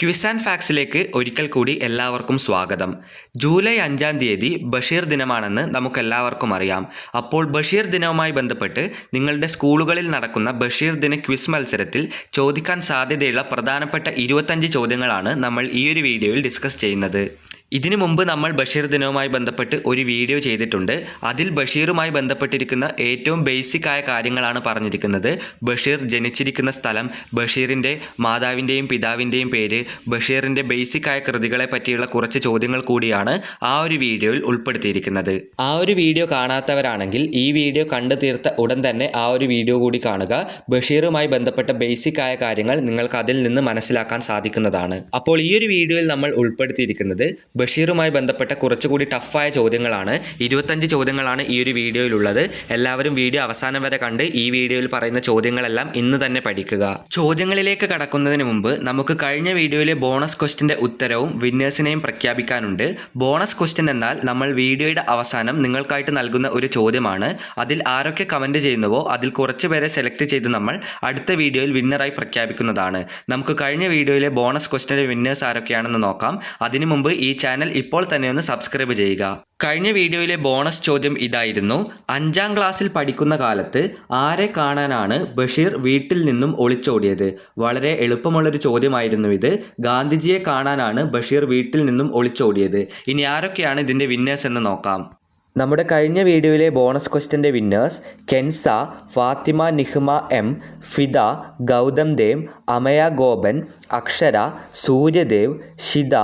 Quiz and ഫാക്സിലേക്ക് ഒരിക്കൽ കൂടി എല്ലാവർക്കും സ്വാഗതം. ജൂലൈ അഞ്ചാം തീയതി ബഷീർ ദിനമാണെന്ന് നമുക്കെല്ലാവർക്കും അറിയാം. അപ്പോൾ ബഷീർ ദിനവുമായി ബന്ധപ്പെട്ട് നിങ്ങളുടെ സ്കൂളുകളിൽ നടക്കുന്ന ബഷീർ ദിന ക്വിസ് മത്സരത്തിൽ ചോദിക്കാൻ സാധ്യതയുള്ള പ്രധാനപ്പെട്ട ഇരുപത്തഞ്ച് ചോദ്യങ്ങളാണ് നമ്മൾ ഈ ഒരു വീഡിയോയിൽ ഡിസ്കസ് ചെയ്യുന്നത്. ഇതിനു മുമ്പ് നമ്മൾ ബഷീർ ദിനവുമായി ബന്ധപ്പെട്ട് ഒരു വീഡിയോ ചെയ്തിട്ടുണ്ട്. അതിൽ ബഷീറുമായി ബന്ധപ്പെട്ടിരിക്കുന്ന ഏറ്റവും ബേസിക് ആയ കാര്യങ്ങളാണ് പറഞ്ഞിരിക്കുന്നത്. ബഷീർ ജനിച്ചിരിക്കുന്ന സ്ഥലം ബഷീറിന്റെ മാതാവിന്റെയും പിതാവിന്റെയും പേര് ബഷീറിന്റെ ബേസിക് ആയ കൃതികളെ പറ്റിയുള്ള കുറച്ച് ചോദ്യങ്ങൾ കൂടിയാണ് ആ ഒരു വീഡിയോയിൽ ഉൾപ്പെടുത്തിയിരിക്കുന്നത്. ആ ഒരു വീഡിയോ കാണാത്തവരാണെങ്കിൽ ഈ വീഡിയോ കണ്ടു തീർത്ത ഉടൻ തന്നെ ആ ഒരു വീഡിയോ കൂടി കാണുക. ബഷീറുമായി ബന്ധപ്പെട്ട ബേസിക് ആയ കാര്യങ്ങൾ നിങ്ങൾക്ക് അതിൽ നിന്ന് മനസ്സിലാക്കാൻ സാധിക്കുന്നതാണ്. അപ്പോൾ ഈ ഒരു വീഡിയോയിൽ നമ്മൾ ഉൾപ്പെടുത്തിയിരിക്കുന്നത് ബഷീറുമായി ബന്ധപ്പെട്ട കുറച്ചുകൂടി ടഫായ ചോദ്യങ്ങളാണ്. ഇരുപത്തഞ്ച് ചോദ്യങ്ങളാണ് ഈ ഒരു വീഡിയോയിലുള്ളത്. എല്ലാവരും വീഡിയോ അവസാനം വരെ കണ്ട് ഈ വീഡിയോയിൽ പറയുന്ന ചോദ്യങ്ങളെല്ലാം ഇന്ന് തന്നെ പഠിക്കുക. ചോദ്യങ്ങളിലേക്ക് കടക്കുന്നതിന് മുമ്പ് നമുക്ക് കഴിഞ്ഞ വീഡിയോയിലെ ബോണസ് ക്വസ്റ്റിന്റെ ഉത്തരവും വിന്നേഴ്സിനെയും പ്രഖ്യാപിക്കാനുണ്ട്. ബോണസ് ക്വസ്റ്റ്യൻ എന്നാൽ നമ്മൾ വീഡിയോയുടെ അവസാനം നിങ്ങൾക്കായിട്ട് നൽകുന്ന ഒരു ചോദ്യമാണ്. അതിൽ ആരൊക്കെ കമന്റ് ചെയ്യുന്നുവോ അതിൽ കുറച്ച് പേരെ സെലക്ട് ചെയ്ത് നമ്മൾ അടുത്ത വീഡിയോയിൽ വിന്നറായി പ്രഖ്യാപിക്കുന്നതാണ്. നമുക്ക് കഴിഞ്ഞ വീഡിയോയിലെ ബോണസ് ക്വസ്റ്റിന്റെ വിന്നേഴ്സ് ആരൊക്കെയാണെന്ന് നോക്കാം. അതിനു മുമ്പ് ഈ ചാനൽ ഇപ്പോൾ തന്നെ ഒന്ന് സബ്സ്ക്രൈബ് ചെയ്യുക. കഴിഞ്ഞ വീഡിയോയിലെ ബോണസ് ചോദ്യം ഇതായിരുന്നു. അഞ്ചാം ക്ലാസ്സിൽ പഠിക്കുന്ന കാലത്ത് ആരെ കാണാനാണ് ബഷീർ വീട്ടിൽ നിന്നും ഒളിച്ചോടിയത്? വളരെ എളുപ്പമുള്ളൊരു ചോദ്യമായിരുന്നു ഇത്. ഗാന്ധിജിയെ കാണാനാണ് ബഷീർ വീട്ടിൽ നിന്നും ഒളിച്ചോടിയത്. ഇനി ആരൊക്കെയാണ് ഇതിന്റെ വിന്നേഴ്സ് എന്ന് നോക്കാം. നമ്മുടെ കഴിഞ്ഞ വീഡിയോയിലെ bonus ക്വസ്റ്റ്യന്റെ winners Kenza Fathima Nihma M Fida Gautham Dev Amaya Gopan Akshara Suryadev Shitha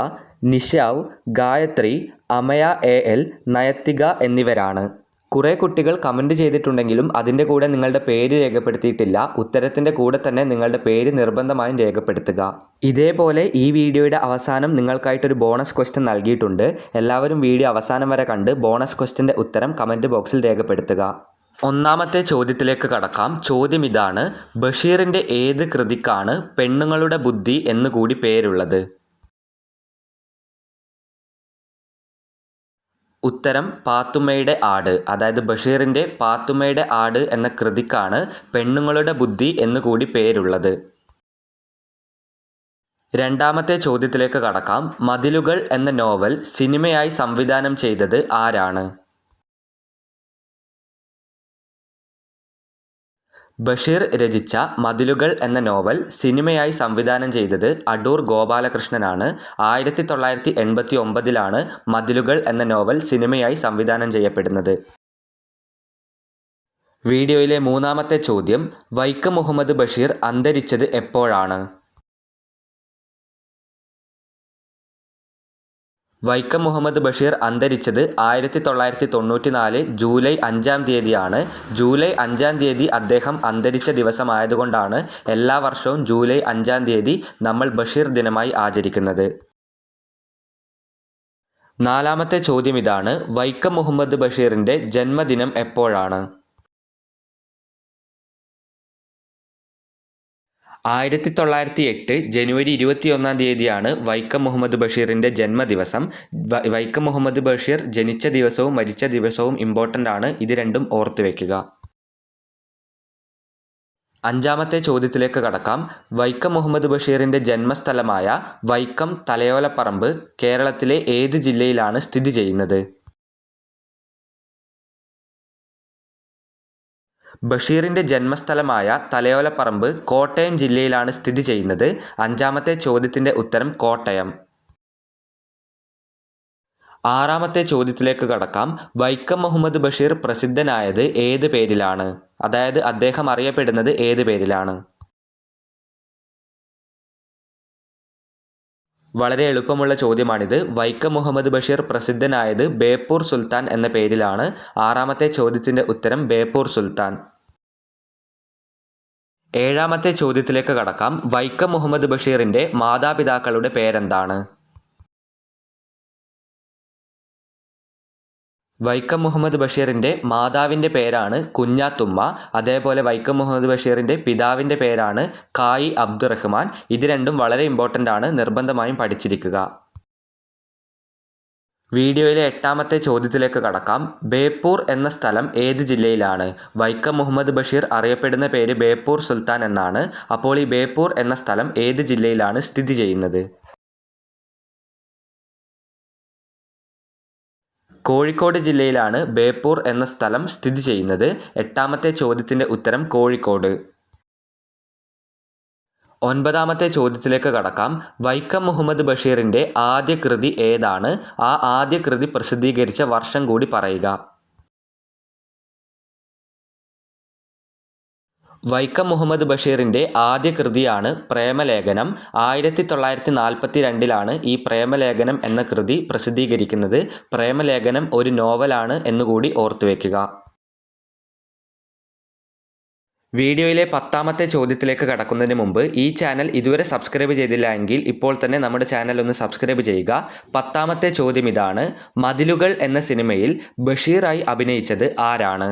Nishav Gayathri Amaya A L Nayathika എന്നിവരാണ്. കുറേ കുട്ടികൾ കമന്റ് ചെയ്തിട്ടുണ്ടെങ്കിലും അതിന്റെ കൂടെ നിങ്ങളുടെ പേര് രേഖപ്പെടുത്തിയിട്ടില്ല. ഉത്തരത്തിന്റെ കൂടെ തന്നെ നിങ്ങളുടെ പേര് നിർബന്ധമായും രേഖപ്പെടുത്തുക. ഇതേപോലെ ഈ വീഡിയോയുടെ അവസാനം നിങ്ങൾക്കായിട്ടൊരു ബോണസ് ക്വസ്റ്റൻ നൽകിയിട്ടുണ്ട്. എല്ലാവരും വീഡിയോ അവസാനം വരെ കണ്ട് ബോണസ് ക്വസ്റ്റ്യന്റെ ഉത്തരം കമന്റ് ബോക്സിൽ രേഖപ്പെടുത്തുക. ഒന്നാമത്തെ ചോദ്യത്തിലേക്ക് കടക്കാം. ചോദ്യം ഇതാണ് ബഷീറിന്റെ ഏത് കൃതിക്കാണ് പെണ്ണുങ്ങളുടെ ബുദ്ധി എന്നുകൂടി പേരുള്ളത്? ഉത്തരം പാത്തുമ്മയുടെ ആട് അതായത് ബഷീറിന്റെ പാത്തുമ്മയുടെ ആട് എന്ന കൃതിക്കാണ് പെണ്ണുങ്ങളുടെ ബുദ്ധി എന്നുകൂടി പേരുള്ളത്. രണ്ടാമത്തെ ചോദ്യത്തിലേക്ക് കടക്കാം. മതിലുകൾ എന്ന നോവൽ സിനിമയായി സംവിധാനം ചെയ്തത് ആരാണ്? ബഷീർ രചിച്ച മതിലുകൾ എന്ന നോവൽ സിനിമയായി സംവിധാനം ചെയ്തത് അടൂർ ഗോപാലകൃഷ്ണനാണ്. ആയിരത്തി തൊള്ളായിരത്തി എൺപത്തി ഒമ്പതിലാണ് മതിലുകൾ എന്ന നോവൽ സിനിമയായി സംവിധാനം ചെയ്യപ്പെടുന്നത്. വീഡിയോയിലെ മൂന്നാമത്തെ ചോദ്യം വൈക്കം മുഹമ്മദ് ബഷീർ അന്തരിച്ചത് എപ്പോഴാണ്? വൈക്കം മുഹമ്മദ് ബഷീർ അന്തരിച്ചത് ആയിരത്തി തൊള്ളായിരത്തി തൊണ്ണൂറ്റി നാല് ജൂലൈ അഞ്ചാം തീയതിയാണ്. ജൂലൈ അഞ്ചാം തീയതി അദ്ദേഹം അന്തരിച്ച ദിവസമായതുകൊണ്ടാണ് എല്ലാ വർഷവും ജൂലൈ അഞ്ചാം തീയതി നമ്മൾ ബഷീർ ദിനമായി ആചരിക്കുന്നത്. നാലാമത്തെ ചോദ്യം ഇതാണ്. വൈക്കം മുഹമ്മദ് ബഷീറിന്റെ ജന്മദിനം എപ്പോഴാണ്? ആയിരത്തി തൊള്ളായിരത്തി എട്ട് ജനുവരി ഇരുപത്തിയൊന്നാം തീയതിയാണ് വൈക്കം മുഹമ്മദ് ബഷീറിന്റെ ജന്മദിവസം. വൈക്കം മുഹമ്മദ് ബഷീർ ജനിച്ച ദിവസവും മരിച്ച ദിവസവും ഇമ്പോർട്ടന്റ് ആണ്. ഇത് രണ്ടും ഓർത്തു വയ്ക്കുക അഞ്ചാമത്തെ ചോദ്യത്തിലേക്ക് കടക്കാം. വൈക്കം മുഹമ്മദ് ബഷീറിന്റെ ജന്മസ്ഥലമായ വൈക്കം തലയോലപ്പറമ്പ് കേരളത്തിലെ ഏത് ജില്ലയിലാണ് സ്ഥിതി ചെയ്യുന്നത്? ബഷീറിന്റെ ജന്മസ്ഥലമായ തലയോലപ്പറമ്പ് കോട്ടയം ജില്ലയിലാണ് സ്ഥിതി ചെയ്യുന്നത്. അഞ്ചാമത്തെ ചോദ്യത്തിന്റെ ഉത്തരം കോട്ടയം. ആറാമത്തെ ചോദ്യത്തിലേക്ക് കടക്കാം. വൈക്കം മുഹമ്മദ് ബഷീർ പ്രസിദ്ധനായത് ഏത് പേരിലാണ്? അതായത് അദ്ദേഹം അറിയപ്പെടുന്നത് ഏത് പേരിലാണ്? വളരെ എളുപ്പമുള്ള ചോദ്യമാണിത്. വൈക്കം മുഹമ്മദ് ബഷീർ പ്രസിദ്ധനായത് ബേപ്പൂർ സുൽത്താൻ എന്ന പേരിലാണ്. ആറാമത്തെ ചോദ്യത്തിന്റെ ഉത്തരം ബേപ്പൂർ സുൽത്താൻ. ഏഴാമത്തെ ചോദ്യത്തിലേക്ക് കടക്കാം. വൈക്കം മുഹമ്മദ് ബഷീറിന്റെ മാതാപിതാക്കളുടെ പേരെന്താണ്? വൈക്കം മുഹമ്മദ് ബഷീറിന്റെ മാതാവിന്റെ പേരാണ് കുഞ്ഞാത്തുമ്മ. അതേപോലെ വൈക്കം മുഹമ്മദ് ബഷീറിന്റെ പിതാവിന്റെ പേരാണ് കായി അബ്ദുറഹ്മാൻ. ഇത് രണ്ടും വളരെ ഇമ്പോർട്ടന്റ് ആണ് നിർബന്ധമായും പഠിച്ചിരിക്കുക. വീഡിയോയിലെ എട്ടാമത്തെ ചോദ്യത്തിലേക്ക് കടക്കാം. ബേപ്പൂർ എന്ന സ്ഥലം ഏത് ജില്ലയിലാണ്? വൈക്കം മുഹമ്മദ് ബഷീർ അറിയപ്പെടുന്ന പേര് ബേപ്പൂർ സുൽത്താൻ എന്നാണ്. അപ്പോൾ ഈ ബേപ്പൂർ എന്ന സ്ഥലം ഏത് ജില്ലയിലാണ് സ്ഥിതി ചെയ്യുന്നത്? കോഴിക്കോട് ജില്ലയിലാണ് ബേപ്പൂർ എന്ന സ്ഥലം സ്ഥിതി ചെയ്യുന്നത്. എട്ടാമത്തെ ചോദ്യത്തിന്റെ ഉത്തരം കോഴിക്കോട്. ഒൻപതാമത്തെ ചോദ്യത്തിലേക്ക് കടക്കാം. വൈക്കം മുഹമ്മദ് ബഷീറിന്റെ ആദ്യ കൃതി ഏതാണ്? ആ ആദ്യ കൃതി പ്രസിദ്ധീകരിച്ച വർഷം കൂടി പറയുക. വൈക്കം മുഹമ്മദ് ബഷീറിന്റെ ആദ്യ കൃതിയാണ് പ്രേമലേഖനം. ആയിരത്തി തൊള്ളായിരത്തി നാൽപ്പത്തി രണ്ടിലാണ് ഈ പ്രേമലേഖനം എന്ന കൃതി പ്രസിദ്ധീകരിക്കുന്നത്. പ്രേമലേഖനം ഒരു നോവലാണ് എന്നുകൂടി ഓർത്തുവെക്കുക. വീഡിയോയിലെ പത്താമത്തെ ചോദ്യത്തിലേക്ക് കടക്കുന്നതിന് മുമ്പ് ഈ ചാനൽ ഇതുവരെ സബ്സ്ക്രൈബ് ചെയ്തില്ല എങ്കിൽ ഇപ്പോൾ തന്നെ നമ്മുടെ ചാനൽ ഒന്ന് സബ്സ്ക്രൈബ് ചെയ്യുക. പത്താമത്തെ ചോദ്യം ഇതാണ്. മതിലുകൾ എന്ന സിനിമയിൽ ബഷീറായി അഭിനയിച്ചത് ആരാണ്?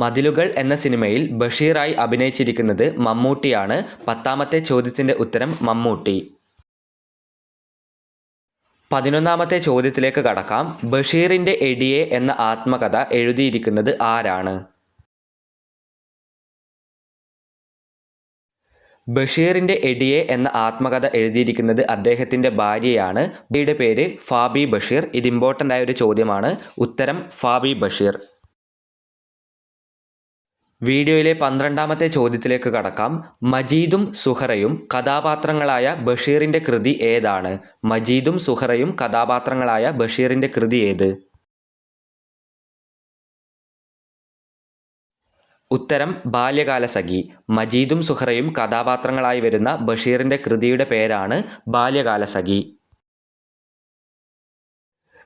മതിലുകൾ എന്ന സിനിമയിൽ ബഷീറായി അഭിനയിച്ചിരിക്കുന്നത് മമ്മൂട്ടിയാണ്. പത്താമത്തെ ചോദ്യത്തിന്റെ ഉത്തരം മമ്മൂട്ടി. പതിനൊന്നാമത്തെ ചോദ്യത്തിലേക്ക് കടക്കാം. ബഷീറിന്റെ എടിയെ എന്ന ആത്മകഥ എഴുതിയിരിക്കുന്നത് ആരാണ്? ബഷീറിന്റെ എടിയെ എന്ന ആത്മകഥ എഴുതിയിരിക്കുന്നത് അദ്ദേഹത്തിന്റെ ഭാര്യയാണ്. ഭാര്യയുടെ പേര് ഫാബി ബഷീർ. ഇത് ഇമ്പോർട്ടന്റ് ആയ ഒരു ചോദ്യമാണ്. ഉത്തരം ഫാബി ബഷീർ. വീഡിയോയിലെ പന്ത്രണ്ടാമത്തെ ചോദ്യത്തിലേക്ക് കടക്കാം. മജീദും സുഹറയും കഥാപാത്രങ്ങളായ ബഷീറിന്റെ കൃതി ഏതാണ്? മജീദും സുഹറയും കഥാപാത്രങ്ങളായ ബഷീറിന്റെ കൃതി ഏത്? ഉത്തരം ബാല്യകാലസഖി മജീദും സുഹറയും കഥാപാത്രങ്ങളായി വരുന്ന ബഷീറിന്റെ കൃതിയുടെ പേരാണ് ബാല്യകാലസഖി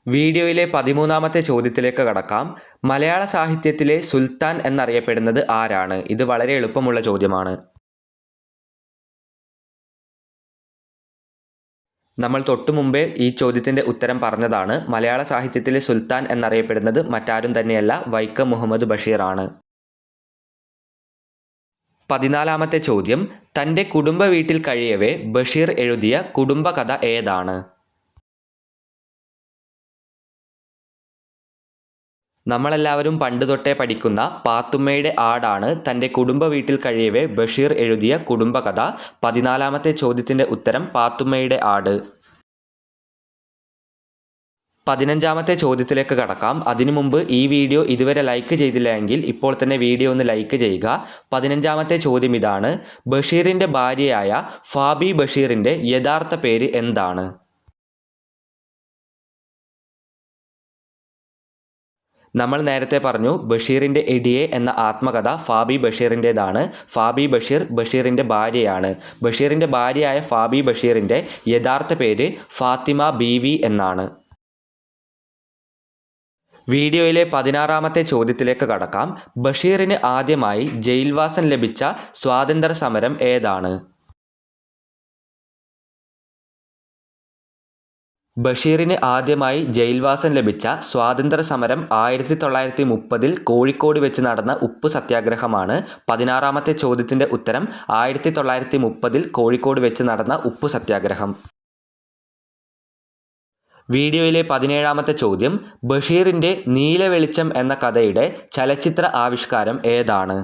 വീഡിയോയിലെ പതിമൂന്നാമത്തെ ചോദ്യത്തിലേക്ക് കടക്കാം. മലയാള സാഹിത്യത്തിലെ സുൽത്താൻ എന്നറിയപ്പെടുന്നത് ആരാണ്? ഇത് വളരെ എളുപ്പമുള്ള ചോദ്യമാണ്. നമ്മൾ തൊട്ടു മുമ്പേ ഈ ചോദ്യത്തിന്റെ ഉത്തരം പറഞ്ഞതാണ്. മലയാള സാഹിത്യത്തിലെ സുൽത്താൻ എന്നറിയപ്പെടുന്നത് മറ്റാരും തന്നെയല്ല വൈക്കം മുഹമ്മദ് ബഷീറാണ് പതിനാലാമത്തെ ചോദ്യം. തന്റെ കുടുംബ വീട്ടിൽ കഴിയവേ ബഷീർ എഴുതിയ കുടുംബകഥ ഏതാണ്? നമ്മളെല്ലാവരും പണ്ട് തൊട്ടേ പഠിക്കുന്ന പാത്തുമ്മയുടെ ആടാണ് തന്റെ കുടുംബ വീട്ടിൽ കഴിയവേ ബഷീർ എഴുതിയ കുടുംബകഥ. പതിനാലാമത്തെ ചോദ്യത്തിന്റെ ഉത്തരം പാത്തുമ്മയുടെ ആട്. പതിനഞ്ചാമത്തെ ചോദ്യത്തിലേക്ക് കടക്കാം. അതിനു മുമ്പ് ഈ വീഡിയോ ഇതുവരെ ലൈക്ക് ചെയ്തില്ലെങ്കിൽ ഇപ്പോൾ തന്നെ വീഡിയോ ഒന്ന് ലൈക്ക് ചെയ്യുക. പതിനഞ്ചാമത്തെ ചോദ്യം ഇതാണ്. ബഷീറിന്റെ ഭാര്യയായ ഫാബി ബഷീറിന്റെ യഥാർത്ഥ പേര് എന്താണ്? നമ്മൾ നേരത്തെ പറഞ്ഞു ബഷീറിന്റെ എടിയെ എന്ന ആത്മകഥ ഫാബി ബഷീറിന്റേതാണ്. ഫാബി ബഷീർ ബഷീറിന്റെ ഭാര്യയാണ്. ബഷീറിന്റെ ഭാര്യയായ ഫാബി ബഷീറിന്റെ യഥാർത്ഥ പേര് ഫാത്തിമ ബീവി എന്നാണ്. വീഡിയോയിലെ പതിനാറാമത്തെ ചോദ്യത്തിലേക്ക് കടക്കാം. ബഷീറിന് ആദ്യമായി ജയിൽവാസം ലഭിച്ച സ്വാതന്ത്ര്യ സമരം ഏതാണ്? ബഷീറിന് ആദ്യമായി ജയിൽവാസം ലഭിച്ച സ്വാതന്ത്ര്യ സമരം ആയിരത്തി തൊള്ളായിരത്തി മുപ്പതിൽ കോഴിക്കോട് വെച്ച് നടന്ന ഉപ്പ് സത്യാഗ്രഹമാണ്. പതിനാറാമത്തെ ചോദ്യത്തിന്റെ ഉത്തരം ആയിരത്തി തൊള്ളായിരത്തി മുപ്പതിൽ കോഴിക്കോട് വെച്ച് നടന്ന ഉപ്പ് സത്യാഗ്രഹം. വീഡിയോയിലെ പതിനേഴാമത്തെ ചോദ്യം ബഷീറിന്റെ നീലവെളിച്ചം എന്ന കഥയുടെ ചലച്ചിത്ര ആവിഷ്കാരം ഏതാണ്?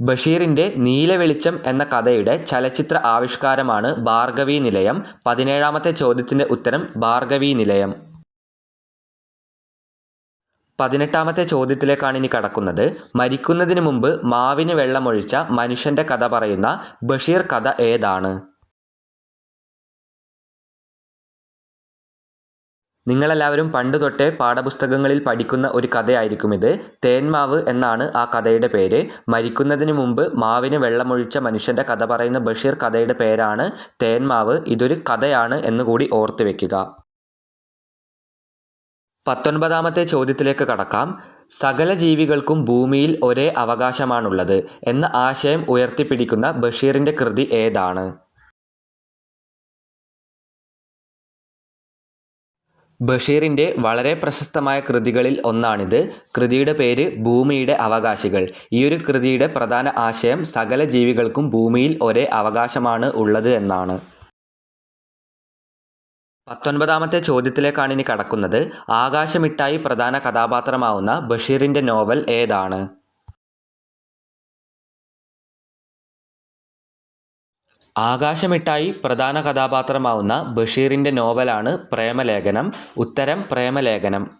ബഷീറിന്റെ നീലവെളിച്ചം എന്ന കഥയുടെ ചലച്ചിത്ര ആവിഷ്കാരമാണ് ഭാർഗവി നിലയം. പതിനേഴാമത്തെ ചോദ്യത്തിന്റെ ഉത്തരം ഭാർഗവി നിലയം. പതിനെട്ടാമത്തെ ചോദ്യത്തിലേക്കാണ് ഇനി കടക്കുന്നത്. മരിക്കുന്നതിന് മുമ്പ് മാവിന് വെള്ളമൊഴിച്ച മനുഷ്യന്റെ കഥ പറയുന്ന ബഷീർ കഥ ഏതാണ്? നിങ്ങളെല്ലാവരും പണ്ട് തൊട്ടേ പാഠപുസ്തകങ്ങളിൽ പഠിക്കുന്ന ഒരു കഥയായിരിക്കും ഇത്. തേന്മാവ് എന്നാണ് ആ കഥയുടെ പേര്. മരിക്കുന്നതിന് മുമ്പ് മാവിന് വെള്ളമൊഴിച്ച മനുഷ്യന്റെ കഥ പറയുന്ന ബഷീർ കഥയുടെ പേരാണ് തേന്മാവ്. ഇതൊരു കഥയാണ് എന്നുകൂടി ഓർത്തു വെക്കുക. പത്തൊൻപതാമത്തെ ചോദ്യത്തിലേക്ക് കടക്കാം. സകല ജീവികൾക്കും ഭൂമിയിൽ ഒരേ അവകാശമാണുള്ളത് എന്ന ആശയം ഉയർത്തിപ്പിടിക്കുന്ന ബഷീറിന്റെ കൃതി ഏതാണ്? ബഷീറിന്റെ വളരെ പ്രശസ്തമായ കൃതികളിൽ ഒന്നാണിത്. കൃതിയുടെ പേര് ഭൂമിയുടെ അവകാശികൾ. ഈ ഒരു കൃതിയുടെ പ്രധാന ആശയം സകല ജീവികൾക്കും ഭൂമിയിൽ ഒരേ അവകാശമാണ് ഉള്ളത് എന്നാണ്. പത്തൊൻപതാമത്തെ ചോദ്യത്തിലേക്കാണ് ഇനി കടക്കുന്നത്. ആകാശമിട്ടായി പ്രധാന കഥാപാത്രമാവുന്ന ബഷീറിന്റെ നോവൽ ഏതാണ്? ആകാശമിട്ടായി പ്രധാന കഥാപാത്രമാവുന്ന ബഷീറിന്റെ നോവലാണ് പ്രേമലേഖനം. ഉത്തരം പ്രേമലേഖനം.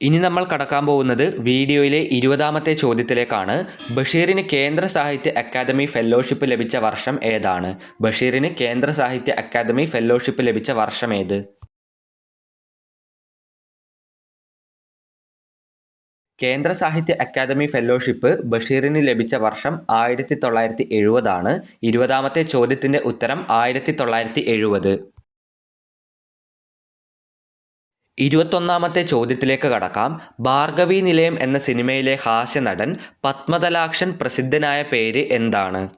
ഇനി നമ്മൾ കടക്കാൻ പോകുന്നത് വീഡിയോയിലെ ഇരുപതാമത്തെ ചോദ്യത്തിലേക്കാണ്. ബഷീറിന് കേന്ദ്ര സാഹിത്യ അക്കാദമി ഫെല്ലോഷിപ്പ് ലഭിച്ച വർഷം ഏതാണ്? ബഷീറിന് കേന്ദ്ര സാഹിത്യ അക്കാദമി ഫെല്ലോഷിപ്പ് ലഭിച്ച വർഷം ഏത്? കേന്ദ്ര സാഹിത്യ അക്കാദമി ഫെലോഷിപ്പ് ബഷീറിന് ലഭിച്ച വർഷം ആയിരത്തി തൊള്ളായിരത്തി എഴുപതാണ് ഇരുപതാമത്തെ ചോദ്യത്തിന്റെ ഉത്തരം ആയിരത്തി തൊള്ളായിരത്തി എഴുപത് ഇരുപത്തൊന്നാമത്തെ ചോദ്യത്തിലേക്ക് കടക്കാം. ഭാർഗവി നിലയം എന്ന സിനിമയിലെ ഹാസ്യനടൻ പത്മതലാക്ഷൻ പ്രസിദ്ധനായ പേര് എന്താണ്?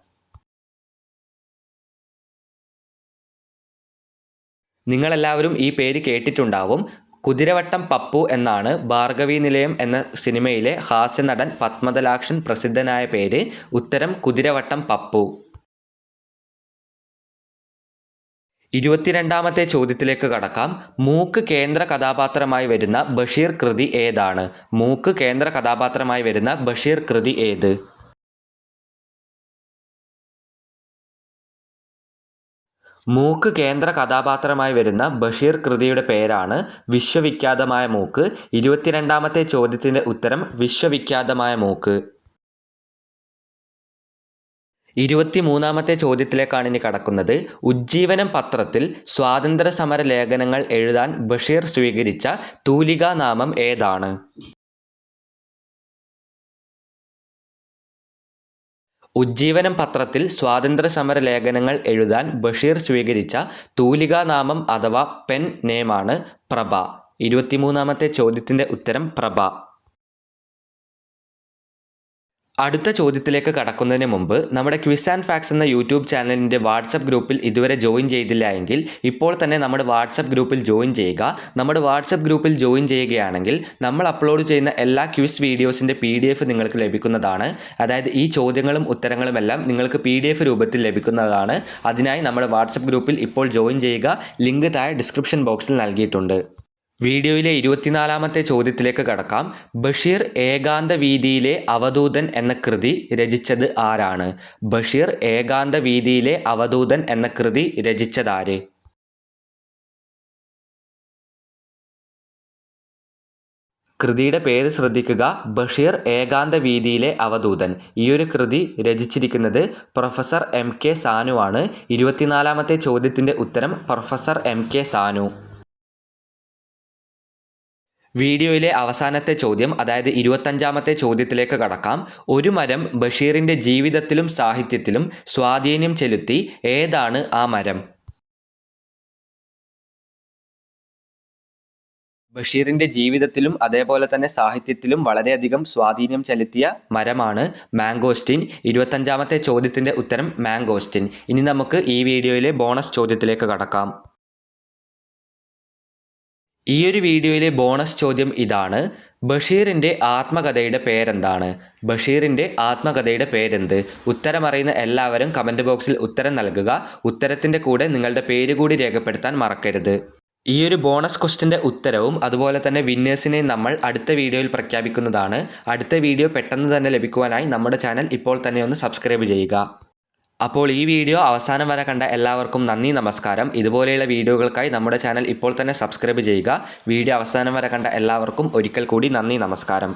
നിങ്ങളെല്ലാവരും ഈ പേര് കേട്ടിട്ടുണ്ടാവും. കുതിരവട്ടം പപ്പു എന്നാണ് ഭാർഗവി നിലയം എന്ന സിനിമയിലെ ഹാസ്യനടൻ പത്മതലാക്ഷൻ പ്രസിദ്ധനായ പേര് ഉത്തരം കുതിരവട്ടം പപ്പു. ഇരുപത്തിരണ്ടാമത്തെ ചോദ്യത്തിലേക്ക് കടക്കാം. മൂക്ക് കേന്ദ്ര കഥാപാത്രമായി വരുന്ന ബഷീർ കൃതി ഏതാണ്? മൂക്ക് കേന്ദ്ര കഥാപാത്രമായി വരുന്ന ബഷീർ കൃതി ഏത്? മൂക്ക് കേന്ദ്ര കഥാപാത്രമായി വരുന്ന ബഷീർ കൃതിയുടെ പേരാണ് വിശ്വവിഖ്യാതമായ മൂക്ക്. ഇരുപത്തിരണ്ടാമത്തെ ചോദ്യത്തിന്റെ ഉത്തരം വിശ്വവിഖ്യാതമായ മൂക്ക്. ഇരുപത്തിമൂന്നാമത്തെ ചോദ്യത്തിലേക്കാണ് ഇനി കടക്കുന്നത്. ഉജ്ജീവനം പത്രത്തിൽ സ്വാതന്ത്ര്യ സമര ലേഖനങ്ങൾ എഴുതാൻ ബഷീർ സ്വീകരിച്ച തൂലികാനാമം ഏതാണ്? ഉജ്ജീവനം പത്രത്തിൽ സ്വാതന്ത്ര്യസമര ലേഖനങ്ങൾ എഴുതാൻ ബഷീർ സ്വീകരിച്ച തൂലികാനാമം അഥവാ പെൻ നെയിമാണ് പ്രഭ. ഇരുപത്തിമൂന്നാമത്തെ ചോദ്യത്തിന്റെ ഉത്തരം പ്രഭ. അടുത്ത ചോദ്യത്തിലേക്ക് കടക്കുന്നതിന് മുമ്പ് നമ്മുടെ ക്വിസ് ആൻഡ് ഫാക്സ് എന്ന യൂട്യൂബ് ചാനലിന്റെ വാട്സപ്പ് ഗ്രൂപ്പിൽ ഇതുവരെ ജോയിൻ ചെയ്തില്ല എങ്കിൽ ഇപ്പോൾ തന്നെ നമ്മുടെ വാട്സപ്പ് ഗ്രൂപ്പിൽ ജോയിൻ ചെയ്യുക. നമ്മുടെ വാട്സപ്പ് ഗ്രൂപ്പിൽ ജോയിൻ ചെയ്യുകയാണെങ്കിൽ നമ്മൾ അപ്ലോഡ് ചെയ്യുന്ന എല്ലാ ക്വിസ് വീഡിയോസിന്റെ പി നിങ്ങൾക്ക് ലഭിക്കുന്നതാണ്. അതായത് ഈ ചോദ്യങ്ങളും ഉത്തരങ്ങളും എല്ലാം നിങ്ങൾക്ക് പി രൂപത്തിൽ ലഭിക്കുന്നതാണ്. അതിനായി നമ്മുടെ വാട്സപ്പ് ഗ്രൂപ്പിൽ ഇപ്പോൾ ജോയിൻ ചെയ്യുക. ലിങ്ക് താഴെ ഡിസ്ക്രിപ്ഷൻ ബോക്സിൽ നൽകിയിട്ടുണ്ട്. വീഡിയോയിലെ ഇരുപത്തിനാലാമത്തെ ചോദ്യത്തിലേക്ക് കടക്കാം. ബഷീർ ഏകാന്ത വീതിയിലെ അവധൂതൻ എന്ന കൃതി രചിച്ചത് ആരാണ്? ബഷീർ ഏകാന്ത വീതിയിലെ അവധൂതൻ എന്ന കൃതി രചിച്ചതാര് കൃതിയുടെ പേര് ശ്രദ്ധിക്കുക. ബഷീർ ഏകാന്ത വീതിയിലെ അവധൂതൻ ഈയൊരു കൃതി രചിച്ചിരിക്കുന്നത് പ്രൊഫസർ എം കെ സാനു ആണ് ഇരുപത്തിനാലാമത്തെ ചോദ്യത്തിന്റെ ഉത്തരം പ്രൊഫസർ എം കെ സാനു. വീഡിയോയിലെ അവസാനത്തെ ചോദ്യം അതായത് ഇരുപത്തഞ്ചാമത്തെ ചോദ്യത്തിലേക്ക് കടക്കാം. ഒരു മരം ബഷീറിന്റെ ജീവിതത്തിലും സാഹിത്യത്തിലും സ്വാധീനം ചെലുത്തി ഏതാണ് ആ മരം? ബഷീറിന്റെ ജീവിതത്തിലും അതേപോലെ തന്നെ സാഹിത്യത്തിലും വളരെയധികം സ്വാധീനം ചെലുത്തിയ മരമാണ് മാംഗോസ്റ്റിൻ ഇരുപത്തഞ്ചാമത്തെ ചോദ്യത്തിന്റെ ഉത്തരം മാംഗോസ്റ്റിൻ ഇനി നമുക്ക് ഈ വീഡിയോയിലെ ബോണസ് ചോദ്യത്തിലേക്ക് കടക്കാം. ഈ ഒരു വീഡിയോയിലെ ബോണസ് ചോദ്യം ഇതാണ്. ബഷീറിന്റെ ആത്മകഥയുടെ പേരെന്താണ്? ബഷീറിന്റെ ആത്മകഥയുടെ പേരെന്ത്? ഉത്തരം അറിയുന്ന എല്ലാവരും കമന്റ് ബോക്സിൽ ഉത്തരം നൽകുക. ഉത്തരത്തിന്റെ കൂടെ നിങ്ങളുടെ പേര് കൂടി രേഖപ്പെടുത്താൻ മറക്കരുത്. ഈ ഒരു ബോണസ് ക്വസ്റ്റിന്റെ ഉത്തരവും അതുപോലെ തന്നെ വിന്നേഴ്സിനെ നമ്മൾ അടുത്ത വീഡിയോയിൽ പ്രഖ്യാപിക്കുന്നതാണ്. അടുത്ത വീഡിയോ പെട്ടെന്ന് തന്നെ ലഭിക്കുവാനായി നമ്മുടെ ചാനൽ ഇപ്പോൾ തന്നെ ഒന്ന് സബ്സ്ക്രൈബ് ചെയ്യുക. അപ്പോൾ ഈ വീഡിയോ അവസാനം വരെ കണ്ട എല്ലാവർക്കും നന്ദി നമസ്കാരം. ഇതുപോലെയുള്ള വീഡിയോകൾക്കായി നമ്മുടെ ചാനൽ ഇപ്പോൾ തന്നെ സബ്സ്ക്രൈബ് ചെയ്യുക. വീഡിയോ അവസാനം വരെ കണ്ട എല്ലാവർക്കും ഒരിക്കൽ കൂടി നന്ദി നമസ്കാരം.